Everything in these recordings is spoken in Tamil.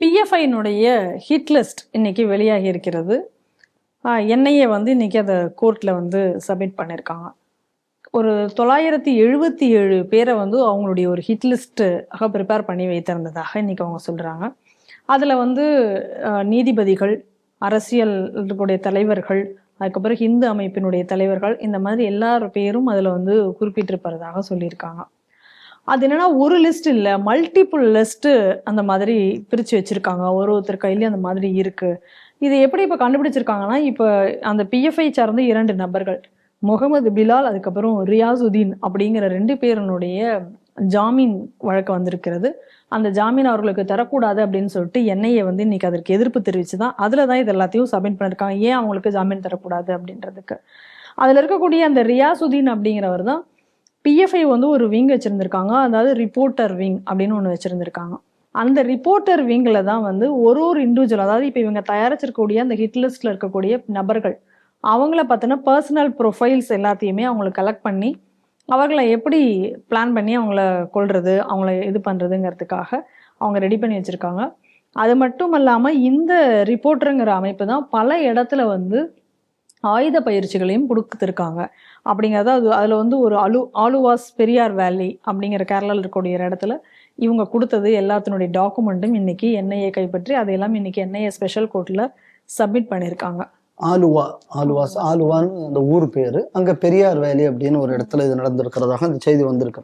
பிஎஃப்ஐனுடைய ஹிட் லிஸ்ட் இன்னைக்கு வெளியாகி இருக்கிறது என்ஐஏ வந்து இன்னைக்கு அதை கோர்ட்டில் வந்து சப்மிட் பண்ணியிருக்காங்க ஒரு தொள்ளாயிரத்தி எழுபத்தி ஏழு பேரை வந்து அவங்களுடைய ஒரு ஹிட் ப்ரிப்பேர் பண்ணி வைத்திருந்ததாக இன்னைக்கு அவங்க சொல்கிறாங்க அதில் வந்து நீதிபதிகள் அரசியல் தலைவர்கள் அதுக்கப்புறம் ஹிந்து அமைப்பினுடைய தலைவர்கள் இந்த மாதிரி எல்லார் பேரும் அதில் வந்து குறிப்பிட்டிருப்பதாக சொல்லியிருக்காங்க. அது என்னன்னா ஒரு லிஸ்ட் இல்லை மல்டிபிள் லிஸ்ட்டு அந்த மாதிரி பிரித்து வச்சுருக்காங்க. ஒரு ஒருத்தர் கையிலையும் அந்த மாதிரி இருக்குது இது எப்படி இப்போ கண்டுபிடிச்சிருக்காங்கன்னா இப்போ அந்த பிஎஃப்ஐ சார்ந்த இரண்டு நபர்கள் முகமது பிலால் அதுக்கப்புறம் ரியாசுதீன் அப்படிங்கிற ரெண்டு பேருனுடைய ஜாமீன் வழக்கு வந்திருக்கிறது. அந்த ஜாமீன் அவர்களுக்கு தரக்கூடாது அப்படின்னு சொல்லிட்டு என்ஐஏ வந்து இன்னைக்கு அதற்கு எதிர்ப்பு தெரிவித்து தான் அதில் தான் இது எல்லாத்தையும் சப்மிட் பண்ணியிருக்காங்க ஏன் அவங்களுக்கு ஜாமீன் தரக்கூடாது அப்படின்றதுக்கு? அதில் இருக்கக்கூடிய அந்த ரியாசுதீன் அப்படிங்கிறவர் தான் பிஎஃப்ஐ வந்து ஒரு விங் வச்சுருந்துருக்காங்க. அதாவது ரிப்போர்ட்டர் விங் அப்படின்னு ஒன்று வச்சுருந்துருக்காங்க. அந்த ரிப்போர்ட்டர் விங்கில் தான் வந்து ஒரு ஒரு இண்டிவிஜுவல் அதாவது இப்போ இவங்க தயாரிச்சிருக்கக்கூடிய அந்த ஹிட் லிஸ்ட்டில் இருக்கக்கூடிய நபர்கள் அவங்கள பார்த்தினா பர்சனல் ப்ரொஃபைல்ஸ் எல்லாத்தையுமே அவங்களை கலெக்ட் பண்ணி அவர்களை எப்படி பிளான் பண்ணி அவங்கள கொள்வது அவங்கள இது பண்ணுறதுங்கிறதுக்காக அவங்க ரெடி பண்ணி வச்சுருக்காங்க. அது மட்டும் இல்லாமல் இந்த ரிப்போர்ட்டருங்கிற அமைப்பு தான் பல இடத்துல வந்து ஆயுத பயிற்சிகளையும் கொடுத்துருக்காங்க. அப்படிங்கிறது அது அதில் வந்து ஒரு அலு ஆலுவாஸ் பெரியார் வேலி அப்படிங்கிற கேரளாவில் இருக்கக்கூடிய இடத்துல இவங்க கொடுத்தது எல்லாத்தினுடைய டாக்குமெண்ட்டும் இன்னைக்கு என்ஐஏ கைப்பற்றி அதையெல்லாம் இன்னைக்கு என்ஐஏ ஸ்பெஷல் கோர்ட்டில் சப்மிட் பண்ணியிருக்காங்க. ஆலுவா ஆலுவாஸ் ஆலுவான்னு அந்த ஊர் பேர். அங்கே பெரியார் வேலி அப்படின்னு ஒரு இடத்துல இது நடந்திருக்கிறதாக அந்த செய்தி வந்திருக்கு.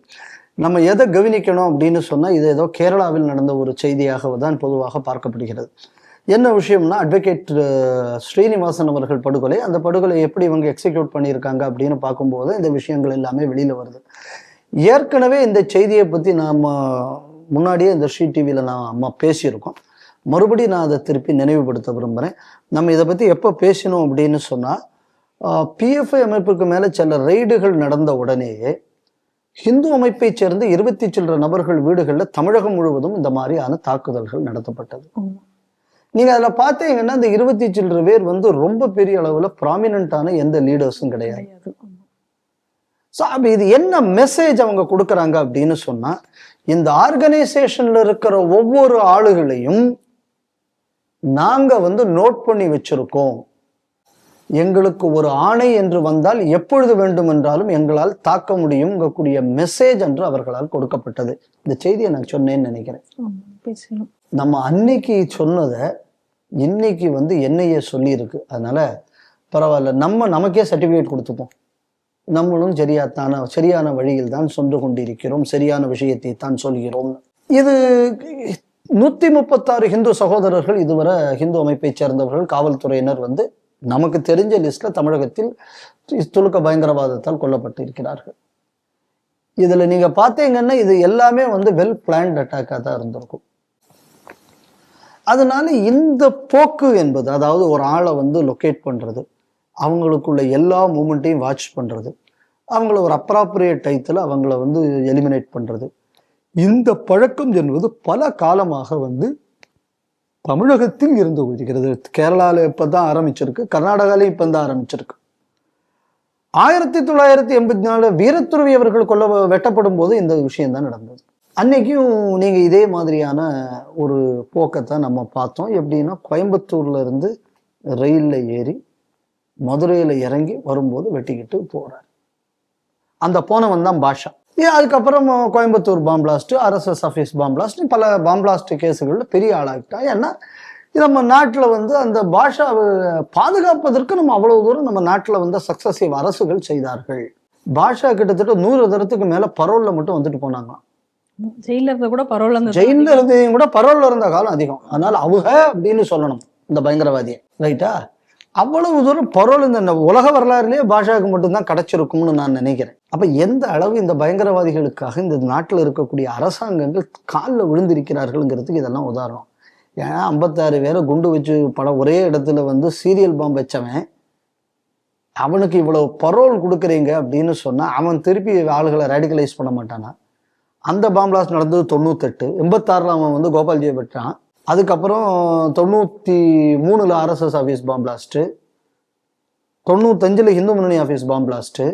நம்ம எதை கவனிக்கணும் அப்படின்னு சொன்னால் இது ஏதோ கேரளாவில் நடந்த ஒரு செய்தியாக தான் பொதுவாக பார்க்கப்படுகிறது. என்ன விஷயம்னா அட்வொகேட் ஸ்ரீனிவாசன் அவர்கள் படுகொலை அந்த படுகொலை எப்படி இவங்க எக்ஸிக்யூட் பண்ணியிருக்காங்க அப்படின்னு பார்க்கும்போது இந்த விஷயங்கள் எல்லாமே வெளியில் வருது. ஏற்கனவே இந்த செய்தியை பற்றி நாம் முன்னாடியே இந்த ஸ்ரீ டிவியில் நான் அம்மா பேசியிருக்கோம். மறுபடியும் நான் அதை திருப்பி நினைவுபடுத்த விரும்புகிறேன் நம்ம இதை பற்றி எப்போ பேசினோம் அப்படின்னு சொன்னால் பிஎஃப்ஐ அமைப்புக்கு மேலே சில ரெய்டுகள் நடந்த உடனேயே ஹிந்து அமைப்பைச் சேர்ந்த இருபத்தி சில்லற நபர்கள் வீடுகளில் தமிழகம் முழுவதும் இந்த மாதிரியான தாக்குதல்கள் நடத்தப்பட்டது. ஆமா. நீங்க அதுல பார்த்தீங்கன்னா இந்த இருபத்தி சில்லற பேர் வந்து ரொம்ப பெரிய அளவுல ப்ராமினண்டான எந்த லீடர்ஸும் கிடையாது. ஸோ அப்போ இது என்ன மெசேஜ் அவங்க கொடுக்குறாங்க அப்படின்னு சொன்னா இந்த ஆர்கனைசேஷன்ல இருக்கிற ஒவ்வொரு ஆளுகளையும் நாங்க வந்து நோட் பண்ணி வச்சிருக்கோம். எங்களுக்கு ஒரு ஆணை என்று வந்தால் எப்பொழுது வேண்டுமென்றாலும் எங்களால் தாக்க முடியும்ங்கக்கூடிய மெசேஜ் என்று அவர்களால் கொடுக்கப்பட்டது. இந்த செய்தியை நான் சொன்னேன்னு நினைக்கிறேன். நம்ம அன்னைக்கு சொன்னதை இன்னைக்கு வந்து என்னையே சொல்லியிருக்கு. அதனால பரவாயில்ல நம்ம நமக்கே சர்டிஃபிகேட் கொடுத்துப்போம் நம்மளும் சரியாத்தான சரியான வழியில் தான் சென்று கொண்டிருக்கிறோம். சரியான விஷயத்தை தான் சொல்கிறோம். இது நூற்றி முப்பத்தாறு ஹிந்து சகோதரர்கள் இதுவரை ஹிந்து அமைப்பைச் சேர்ந்தவர்கள் காவல்துறையினர் வந்து நமக்கு தெரிஞ்ச லிஸ்ட்ல தமிழகத்தில் துலுக்க பயங்கரவாதத்தால் கொல்லப்பட்டு இருக்கிறார்கள் இதில் நீங்கள் பார்த்தீங்கன்னா இது எல்லாமே வந்து வெல் பிளான்ட் அட்டாக்காக தான் இருந்திருக்கும். அதனால இந்த போக்கு என்பது அதாவது ஒரு ஆளை வந்து லொக்கேட் பண்ணுறது அவங்களுக்குள்ள எல்லா மூமெண்ட்டையும் வாட்ச் பண்ணுறது அவங்கள ஒரு அப்ராப்ரியேட் டயத்தில் அவங்கள வந்து எலிமினேட் பண்ணுறது இந்த பழக்கம் என்பது பல காலமாக வந்து தமிழகத்தில் இருந்து கொள்கிறது கேரளாவில் இப்போ தான் ஆரம்பிச்சிருக்கு கர்நாடகாலையும் இப்போ தான் ஆரம்பிச்சிருக்கு. ஆயிரத்தி தொள்ளாயிரத்தி எண்பத்தி நாலு வீரத்துறவி அவர்கள் கொல்ல வெட்டப்படும் போது இந்த விஷயம் தான் நடந்தது. அன்னைக்கும் நீங்கள் இதே மாதிரியான ஒரு போக்கத்தை நம்ம பார்த்தோம். எப்படின்னா கோயம்புத்தூர்ல இருந்து ரயிலில் ஏறி மதுரையில் இறங்கி வரும்போது வெட்டிக்கிட்டு போறார். அந்த போனவன் தான் பாஷா. ஏன் அதுக்கப்புறம் Coimbatore bomb blast RSS office bomb blast பல பாம்பிளாஸ்ட் கேஸுகளில் பெரிய ஆளாகிட்டான் ஏன்னா நம்ம நாட்டில் வந்து அந்த பாஷாவை பாதுகாப்பதற்கு நம்ம அவ்வளவு தூரம் நம்ம நாட்டில் வந்து சக்சஸிவ் அரசுகள் செய்தார்கள். பாஷா கிட்டத்தட்ட நூறு தரத்துக்கு மேலே பரோலில் மட்டும் வந்துட்டு போனாங்களாம். ஜெயில இருந்த கூட பரவாயில்ல ஜெயில இருந்ததையும் கூட பரோல்ல இருந்த காலம் அதிகம். அதனால அவங்க அப்படின்னு சொல்லணும் இந்த பயங்கரவாதியை. ரைட்டா அவ்வளவு தூரம் பரோல் இந்த உலக வரலாறுலயே பாஷாவுக்கு மட்டும்தான் கிடைச்சிருக்கும்னு நான் நினைக்கிறேன். அப்ப எந்த அளவு இந்த பயங்கரவாதிகளுக்காக இந்த நாட்டில் இருக்கக்கூடிய அரசாங்கங்கள் காலில் விழுந்திருக்கிறார்கள்ங்கிறதுக்கு இதெல்லாம் உதாரணம். ஏன்னா ஐம்பத்தாறு பேரை குண்டு வச்சு படம் ஒரே இடத்துல வந்து சீரியல் பாம்பு வச்சவன் அவனுக்கு இவ்வளவு பரோல் கொடுக்குறீங்க அப்படின்னு சொன்னா அவன் திருப்பி ஆளுகளை ரேடிகலைஸ் பண்ண மாட்டானா? அந்த பாம்பிளாஸ்ட் நடந்தது தொண்ணூத்தெட்டு. எண்பத்தாறில் அவன் வந்து கோபால்ஜியை பெற்றான். அதுக்கப்புறம் தொண்ணூற்றி மூணில் ஆர்எஸ்எஸ் ஆஃபீஸ் பாம்பிளாஸ்ட்டு தொண்ணூத்தஞ்சில் Hindu Munnani office bomb blast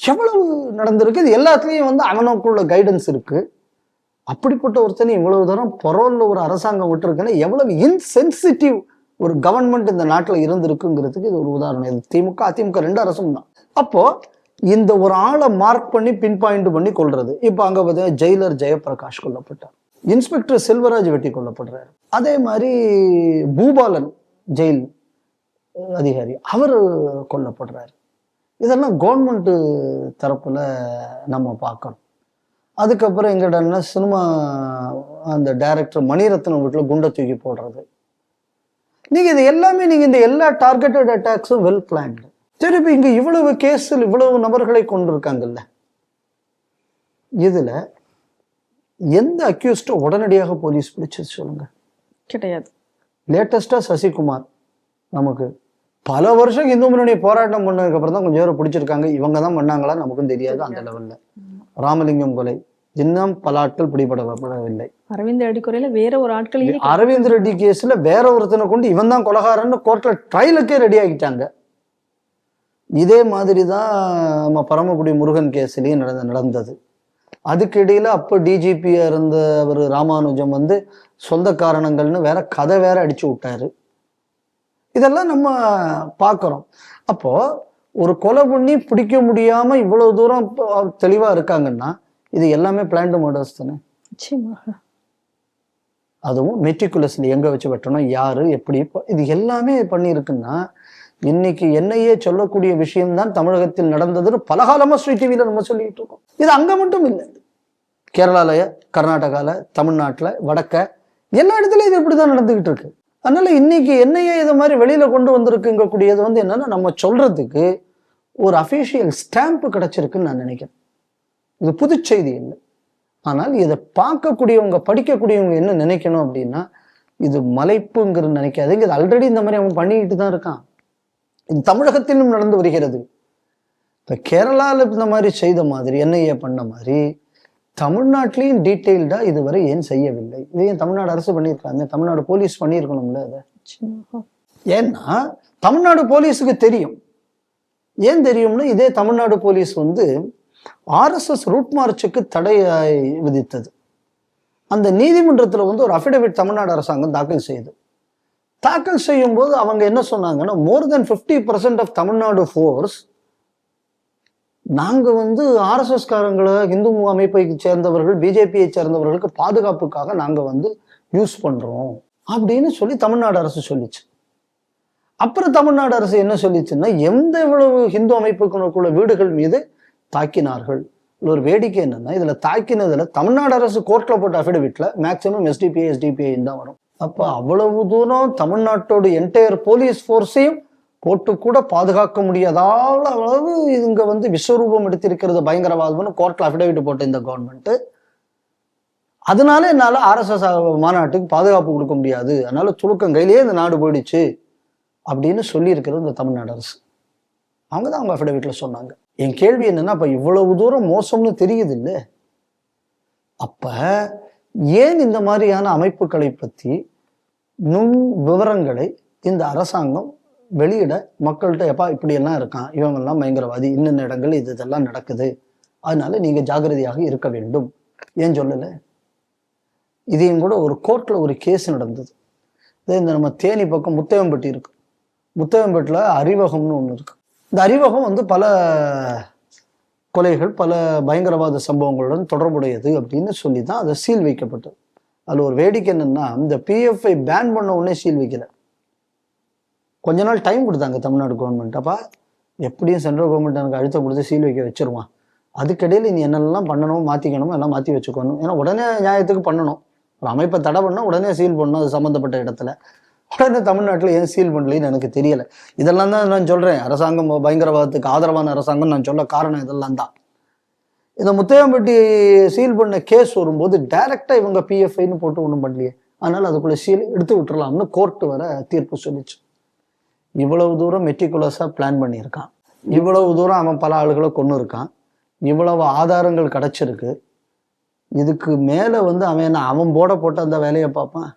எவ்வளவு நடந்திருக்கு? இது எல்லாத்துலேயும் வந்து அவனுக்குள்ள கைடன்ஸ் இருக்குது அப்படிப்பட்ட ஒருத்தனை இவ்வளவு தூரம் பரோல்ல ஒரு அரசாங்கம் விட்டுருக்குன்னா எவ்வளவு இன்சென்சிட்டிவ் ஒரு கவர்மெண்ட் இந்த நாட்டில் இருந்திருக்குங்கிறதுக்கு இது ஒரு உதாரணம். இது திமுக அதிமுக ரெண்டு அரசும் தான். அப்போது இந்த ஒரு ஆளை மார்க் பண்ணி பின் பாயிண்ட் பண்ணி கொள்றது இப்போ அங்கே பார்த்தீங்கன்னா ஜெயிலர் ஜெயபிரகாஷ் கொல்லப்பட்டார். இன்ஸ்பெக்டர் செல்வராஜ் வெட்டி கொல்லப்படுறாரு. அதே மாதிரி பூபாலன் ஜெயில் அதிகாரி அவர் கொல்லப்படுறாரு. இதெல்லாம் கவர்மெண்ட் தரப்பில் நம்ம பார்க்கணும். அதுக்கப்புறம் எங்கிட்ட சினிமா அந்த டைரக்டர் மணிரத்னம் வீட்டில் குண்டை தூக்கி போடுறது. நீங்கள் இது எல்லாமே நீங்கள் இந்த எல்லா டார்கெட்டட் அட்டாக்ஸும் வெல் பிளான்டு சரி இப்போ இங்க இவ்வளவு கேஸில் இவ்வளவு நபர்களை கொண்டிருக்காங்கல்ல? இதுல எந்த அக்யூஸ்டோ உடனடியாக போலீஸ் பிடிச்சு சொல்லுங்க? கிடையாது. லேட்டஸ்டா சசிகுமார் நமக்கு பல வருஷம் இந்து முன்னணி போராட்டம் பண்ணதுக்கு அப்புறம் தான் கொஞ்சம் பேரை பிடிச்சிருக்காங்க. இவங்க தான் பண்ணாங்களா நமக்கும் தெரியாது அந்த லெவல்ல ராமலிங்கம் கொலை இன்னும் பல ஆட்கள் பிடிபடப்படவில்லை அரவிந்த் அடிக்குறையில வேற ஒரு ஆட்களையே அரவிந்த் ரெட்டி கேஸ்ல வேற ஒருத்தனை கொண்டு இவன் தான் கொலகாரன்னு கோர்ட்ல ட்ரையலுக்கே ரெடி ஆகிட்டாங்க. இதே மாதிரி தான் நம்ம பரமக்குடி முருகன் கேஸ்லயும் நடந்த நடந்தது. அதுக்கு இடையில அப்போ டிஜிபியா இருந்த அவர் ராமானுஜம் வந்து சொந்த காரணங்கள்னு வேற கதை வேற அடிச்சு விட்டாரு. இதெல்லாம் நம்ம பார்க்குறோம் அப்போ ஒரு கொலை பண்ணி பிடிக்க முடியாம இவ்வளவு தூரம் ப- தெளிவா இருக்காங்கன்னா இது எல்லாமே பிளான்டு மர்டர்ஸ் தானே? அதுவும் மெட்ரிகுலஸ்ல எங்க வச்சு வெட்டணும் யாரு எப்படி இது எல்லாமே பண்ணியிருக்குன்னா இன்னைக்கு என்னையே சொல்லக்கூடிய விஷயம்தான் தமிழகத்தில் நடந்ததுன்னு பலகாலமா ஸ்ரீ டிவியில நம்ம சொல்லிட்டு இருக்கோம். இது அங்க மட்டும் இல்லை. கேரளாலய கர்நாடகால தமிழ்நாட்டில் வடக்க எல்லா இடத்துலயும் இது இப்படிதான் நடந்துகிட்டு இருக்கு. அதனால இன்னைக்கு என்னையே இதை மாதிரி வெளியில கொண்டு வந்திருக்குங்க கூடியது வந்து என்னன்னா நம்ம சொல்றதுக்கு ஒரு அஃபீஷியல் ஸ்டாம்ப் கிடைச்சிருக்குன்னு நான் நினைக்கிறேன். இது புதுச்செய்தி இல்லை. ஆனால் இதை பார்க்கக்கூடியவங்க படிக்கக்கூடியவங்க என்ன நினைக்கணும் அப்படின்னா இது மலைப்புங்கிறது நினைக்காதுங்க. இது ஆல்ரெடி இந்த மாதிரி அவன் பண்ணிக்கிட்டு தான் இருக்கான். இது தமிழகத்திலும் நடந்து வருகிறது. இப்போ கேரளாவில் இந்த மாதிரி செய்த மாதிரி என்ஐஏ பண்ண மாதிரி தமிழ்நாட்டிலையும் டீட்டெயில்டாக இதுவரை ஏன் செய்யவில்லை? இது ஏன் தமிழ்நாடு அரசு பண்ணியிருக்காங்க தமிழ்நாடு போலீஸ் பண்ணியிருக்கணும்ல அதை ஏன்னா தமிழ்நாடு போலீஸுக்கு தெரியும். ஏன் தெரியும்னா இதே தமிழ்நாடு போலீஸ் வந்து ஆர்எஸ்எஸ் ரூட் மார்ச்சுக்கு தடை விதித்தது. அந்த நீதிமன்றத்தில் வந்து ஒரு அஃபிடவிட் தமிழ்நாடு அரசாங்கம் தாக்கல் செய்யுது தாக்கல் செய்யும் போது அவங்க என்ன சொன்னாங்கன்னா மோர் than fifty percent of Tamil Nadu force நாங்கள் வந்து ஆர்எஸ்எஸ்காரங்களை இந்து அமைப்பை சேர்ந்தவர்கள் பிஜேபியை சேர்ந்தவர்களுக்கு பாதுகாப்புக்காக நாங்கள் வந்து யூஸ் பண்ணுறோம் அப்படின்னு சொல்லி தமிழ்நாடு அரசு சொல்லிச்சு. அப்புறம் தமிழ்நாடு அரசு என்ன சொல்லிச்சுன்னா எந்த இவ்வளவு ஹிந்து அமைப்புக்குள்ள வீடுகள் மீது தாக்கினார்கள்? ஒரு வேடிக்கை என்னன்னா இதில் தாக்கினதில் தமிழ்நாடு அரசு கோர்ட்டில் போட்ட அஃபிடவிட்டில் மேக்சிமம் எஸ்டிபிஐ எஸ்டிபிஐ தான் வரும். அப்ப அவ்வளவு தூரம் தமிழ்நாட்டோட என்டையர் போலீஸ் ஃபோர்ஸையும் போட்டு கூட பாதுகாக்க முடியாதால அளவு இங்க வந்து விஸ்வரூபம் எடுத்திருக்கிறது பயங்கரவாதம்னு கோர்ட்ல அஃபிடவிட் போட்ட இந்த கவர்மெண்ட் அதனால என்னால ஆர்எஸ்எஸ் மாநாட்டுக்கு பாதுகாப்பு கொடுக்க முடியாது. அதனால சுருக்கம் கையிலேயே இந்த நாடு போயிடுச்சு அப்படின்னு சொல்லியிருக்கிறது இந்த தமிழ்நாடு அரசு. அவங்க தான் அவங்க அஃபிடவிட்ல சொன்னாங்க. என் கேள்வி என்னன்னா அப்ப இவ்வளவு தூரம் மோசம்னு தெரியுது இல்லை? அப்ப ஏன் இந்த மாதிரியான அமைப்புகளை பற்றி நுண் விவரங்களை இந்த அரசாங்கம் வெளியிட மக்கள்கிட்ட எப்பா இப்படி எல்லாம் இருக்கான். இவங்கெல்லாம் பயங்கரவாதி. இன்னென்ன இடங்கள் இது இதெல்லாம் நடக்குது? அதனால நீங்கள் ஜாகிரதையாக இருக்க வேண்டும். ஏன் சொல்லலை? இதையும் கூட ஒரு கோர்ட்டில் ஒரு கேஸ் நடந்தது. இதே இந்த நம்ம தேனி பக்கம் முத்தையம்பட்டி இருக்கு. முத்தையம்பட்டில் அறிவகம்னு ஒன்று இருக்கு. இந்த அறிவகம் வந்து பல கொலைகள் பல பயங்கரவாத சம்பவங்களுடன் தொடர்புடையது அப்படின்னு சொல்லி தான் அதை சீல் வைக்கப்பட்டது. அதில் ஒரு வேடிக்கை என்னன்னா இந்த பிஎஃப்ஐ பேன் பண்ண உடனே சீல் வைக்கல. கொஞ்ச நாள் டைம் கொடுத்தாங்க தமிழ்நாடு கவர்மெண்ட் அப்பா எப்படியும் சென்ட்ரல் கவர்மெண்ட் எனக்கு அழுத்தம் கொடுத்து சீல் வைக்க வச்சிருவான். அதுக்கிடையில் நீ என்னெல்லாம் பண்ணணும் மாற்றிக்கணும் எல்லாம் மாற்றி வச்சுக்கணும். ஏன்னா உடனே நியாயத்துக்கு பண்ணணும். ஒரு அமைப்பை தடை பண்ணால் உடனே சீல் பண்ணணும் அது சம்மந்தப்பட்ட இடத்துல. இந்த தமிழ்நாட்டில் ஏன் சீல் பண்ணலைன்னு எனக்கு தெரியலை. இதெல்லாம் தான் நான் சொல்கிறேன் அரசாங்கம் பயங்கரவாதத்துக்கு ஆதரவான அரசாங்கம் நான் சொல்ல காரணம் இதெல்லாம் தான். இந்த முத்தையம்பட்டி சீல் பண்ண கேஸ் வரும்போது டைரெக்டாக இவங்க பிஎஃப்ஐன்னு போட்டு ஒன்றும் பண்ணலையே. அதனால் அதுக்குள்ள சீல் எடுத்து விட்டுறலாம்னு கோர்ட்டு வர தீர்ப்பு சொல்லிச்சு. இவ்வளவு தூரம் மெட்டிகுலஸாக பிளான் பண்ணியிருக்கான். இவ்வளவு தூரம் அவன் பல ஆளுகளை கொண்டு இருக்கான். இவ்வளவு ஆதாரங்கள் கிடச்சிருக்கு. இதுக்கு மேலே வந்து அவன் என்ன அவன் போட போட்டு அந்த வேலையை பார்ப்பான்?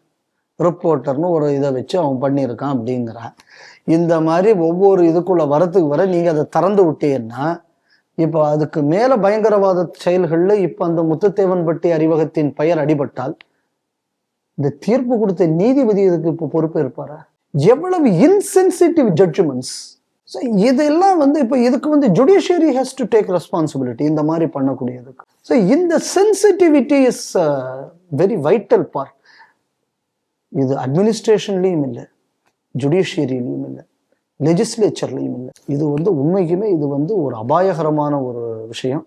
ரிப்போர்ட்டர்னு ஒரு இதை வச்சு அவன் பண்ணியிருக்கான் அப்படிங்கிறான். இந்த மாதிரி ஒவ்வொரு இதுக்குள்ள வரத்துக்கு வர நீங்கள் அதை திறந்து விட்டீங்கன்னா இப்போ அதுக்கு மேல பயங்கரவாத செயல்களில் இப்ப அந்த முத்துத்தேவன்பட்டி அறிவகத்தின் பெயர் அடிபட்டால் இந்த தீர்ப்பு கொடுத்த நீதிபதி இதுக்கு இப்போ பொறுப்பு இருப்பாரா? எவ்வளவு இன்சென்சிட்டிவ் ஜட்ஜ்மெண்ட்ஸ் ஸோ இதெல்லாம் வந்து இப்போ இதுக்கு வந்து judiciary has to take responsibility இந்த மாதிரி பண்ணக்கூடியதுக்கு. ஸோ இந்த sensitivity is very vital part இது அட்மினிஸ்ட்ரேஷன்லேயும் இல்லை ஜுடிஷியரிலையும் இல்லை லெஜிஸ்லேச்சர்லையும் இல்லை. இது வந்து உண்மைக்குமே இது வந்து ஒரு அபாயகரமான ஒரு விஷயம்.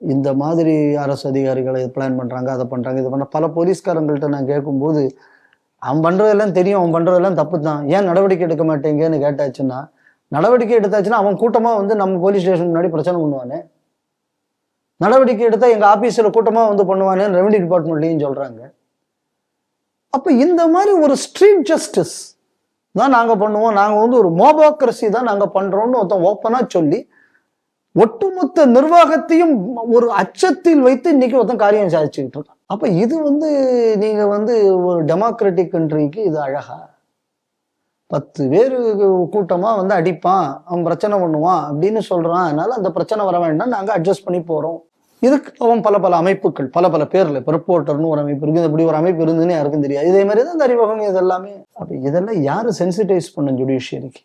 இந்த மாதிரி அரசு அதிகாரிகளை பிளான் பண்ணுறாங்க அதை பண்ணுறாங்க இது பண்ண பல போலீஸ்காரங்கள்ட்ட நான் கேட்கும்போது அவன் பண்ணுறதெல்லாம் தெரியும் அவன் பண்ணுறதெல்லாம் தப்பு தான் ஏன் நடவடிக்கை எடுக்க மாட்டேங்கன்னு கேட்டாச்சுன்னா நடவடிக்கை எடுத்தாச்சுன்னா அவன் கூட்டமாக வந்து நம்ம போலீஸ் ஸ்டேஷன் முன்னாடி பிரச்சனை பண்ணுவானே. நடவடிக்கை எடுத்தால் எங்கள் ஆஃபீஸில் கூட்டமாக வந்து பண்ணுவானேன்னு ரெவன்யூ டிபார்ட்மெண்ட்லேயும் சொல்கிறாங்க அப்போ இந்த மாதிரி ஒரு ஸ்ட்ரீட் ஜஸ்டிஸ் தான் நாங்கள் பண்ணுவோம். நாங்கள் வந்து ஒரு மோபோக்ரஸி தான் நாங்கள் பண்ணுறோம்னு ஒருத்தன் ஓப்பனாக சொல்லி ஒட்டுமொத்த நிர்வாகத்தையும் ஒரு அச்சத்தில் வைத்து இன்னைக்கு ஒருத்தன் காரியம் சாதிச்சுக்கிட்டு இருக்கான். அப்போ இது வந்து நீங்கள் வந்து ஒரு டெமோக்ராட்டிக் கண்ட்ரிக்கு இது அழகா. பத்து பேர் கூட்டமாக வந்து அடிப்பான் அவன் பிரச்சனை பண்ணுவான் அப்படின்னு சொல்கிறான் அதனால அந்த பிரச்சனை வர வேண்டாம் நாங்கள் அட்ஜஸ்ட் பண்ணி போகிறோம் இதுக்கு அவன் பல பல அமைப்புகள் பல பல பேர்ல இப்போ ரிப்போர்ட்டர்னு ஒரு அமைப்பு இருக்குது இப்படி ஒரு அமைப்பு இருந்துன்னு யாருக்கும் தெரியாது. இதே மாதிரி தான் இந்த அறிவகம் இது எல்லாமே. அப்போ இதெல்லாம் யாரு சென்சிட்டைஸ் பண்ண ஜுடிஷியரிக்கு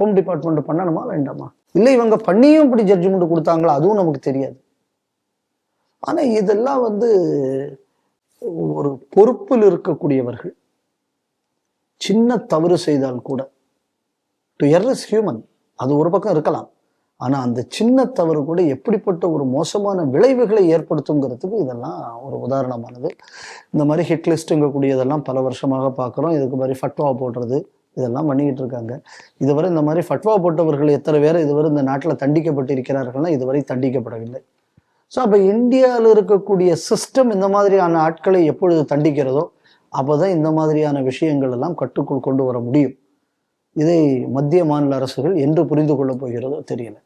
ஹோம் டிபார்ட்மெண்ட் பண்ணணுமா வேண்டாமா? இல்லை இவங்க பண்ணியும் இப்படி ஜட்ஜ்மெண்ட் கொடுத்தாங்களா? அதுவும் நமக்கு தெரியாது. ஆனால் இதெல்லாம் வந்து ஒரு பொறுப்பில் இருக்கக்கூடியவர்கள் சின்ன தவறு செய்தால் கூட டு எர் இஸ் ஹியூமன் அது ஒரு பக்கம் இருக்கலாம். ஆனால் அந்த சின்ன தவறு கூட எப்படிப்பட்ட ஒரு மோசமான விளைவுகளை ஏற்படுத்துங்கிறதுக்கு இதெல்லாம் ஒரு உதாரணமானது. இந்த மாதிரி ஹிட் லிஸ்ட்டுங்கக்கூடியதெல்லாம் பல வருஷமாக பார்க்குறோம். இதுக்கு மாதிரி ஃபட்வா போடுறது இதெல்லாம் பண்ணிக்கிட்டு இருக்காங்க. இதுவரை இந்த மாதிரி ஃபட்வா போட்டவர்கள் எத்தனை பேர் இதுவரை இந்த நாட்டில் தண்டிக்கப்பட்டிருக்கிறார்கள்னா இதுவரை தண்டிக்கப்படவில்லை. ஸோ அப்போ இந்தியாவில் இருக்கக்கூடிய சிஸ்டம் இந்த மாதிரியான ஆட்களை எப்பொழுது தண்டிக்கிறதோ அப்போதான் இந்த மாதிரியான விஷயங்கள் எல்லாம் கட்டுக்குள் கொண்டு வர முடியும். இதை மத்திய மாநில அரசுகள் என்று புரிந்து கொள்ளப் போகிறதோ தெரியல.